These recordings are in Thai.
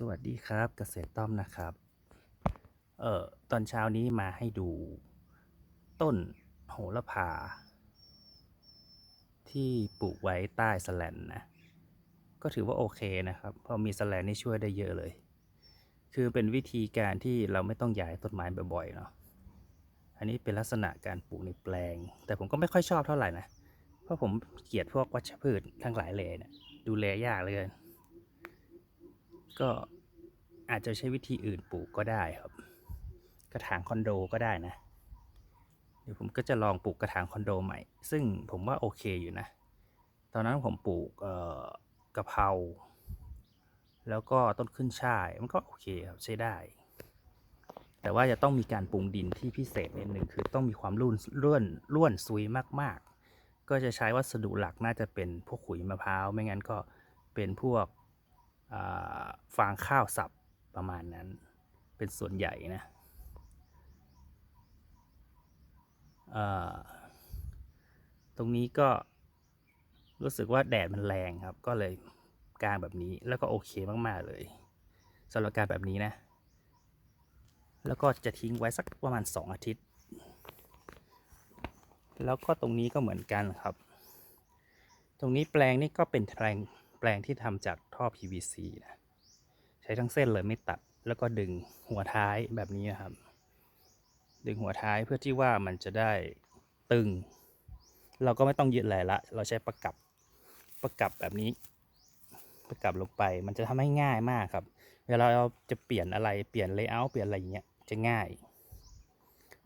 สวัสดีครับเกษตรต้อมนะครับ เอ่อตอนเช้านี้มาให้ดูต้นโหระพา ที่ปลูกไว้ใต้สแลนนะ ก็ถือว่าโอเคนะครับ เพราะมีสแลนนี่ช่วยได้เยอะเลย คือเป็นวิธีการที่เราไม่ต้องย้ายต้นไม้บ่อยๆเนาะ อันนี้เป็นลักษณะการปลูกในแปลง แต่ผมก็ไม่ค่อยชอบเท่าไหร่นะ เพราะผมเกลียดพวกวัชพืชทั้งหลายเลยเนี่ยดูแลยากเลย ก็อาจจะใช้วิธีอื่นปลูกก็ได้ครับ กระถางคอนโดก็ได้นะ เดี๋ยวผมก็จะลองปลูกกระถางคอนโดใหม่ ซึ่งผมว่าโอเคอยู่นะ ตอนนั้นผมปลูกกะเพราแล้วก็ต้นขึ้นช่ายมันก็โอเคครับใช้ได้ แต่ว่าจะต้องมีการปรุงดินที่พิเศษนิดหนึ่งคือต้องมีความร่วนร่วนร่วนซุยมาก ๆ ก็จะใช้วัสดุหลักน่าจะเป็นพวกขุยมะพร้าว ไม่งั้นก็เป็นพวก ฟางข้าวสับประมาณนั้นเป็นส่วนใหญ่นะตรงนี้ก็รู้สึกว่าแดดมันแรงครับ ก็เลยกางแบบนี้แล้วก็โอเคมาก ๆ เลยสำหรับการแบบนี้นะ แล้วก็จะทิ้งไว้สักประมาณ 2 อาทิตย์ แล้วก็ตรงนี้ก็เหมือนกันครับ ตรงนี้แปลงนี่ก็เป็นแปลง ลงที่ทำจากท่อ PVC นะ ใช้ทั้งเส้นเลยไม่ตัด แล้วก็ดึงหัวท้ายแบบนี้นะครับ ดึงหัวท้ายเพื่อที่ว่ามันจะได้ตึง เราก็ไม่ต้องยึดอะไรละ เราใช้ประกับประกับแบบนี้ ประกับลงไป มันจะทำให้ง่ายมากครับ เวลาเราจะเปลี่ยนอะไร เปลี่ยนเลเยอร์เปลี่ยนอะไรอย่างเงี้ย จะง่าย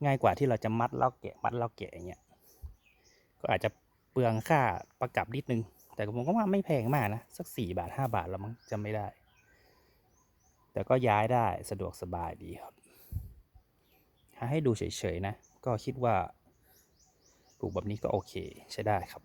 ง่ายกว่าที่เราจะมัดล่าแกะ มัดล่าแกะอย่างเงี้ย ก็อาจจะเปลืองค่าประกับนิดนึง แต่ผมก็ว่าไม่แพงมากนะ สักสี่บาทห้าบาทแล้วมั้งจำไม่ได้ แต่ก็ย้ายได้สะดวกสบายดีครับให้ดูเฉยๆนะ ก็คิดว่าปลูกแบบนี้ก็โอเคใช้ได้ครับ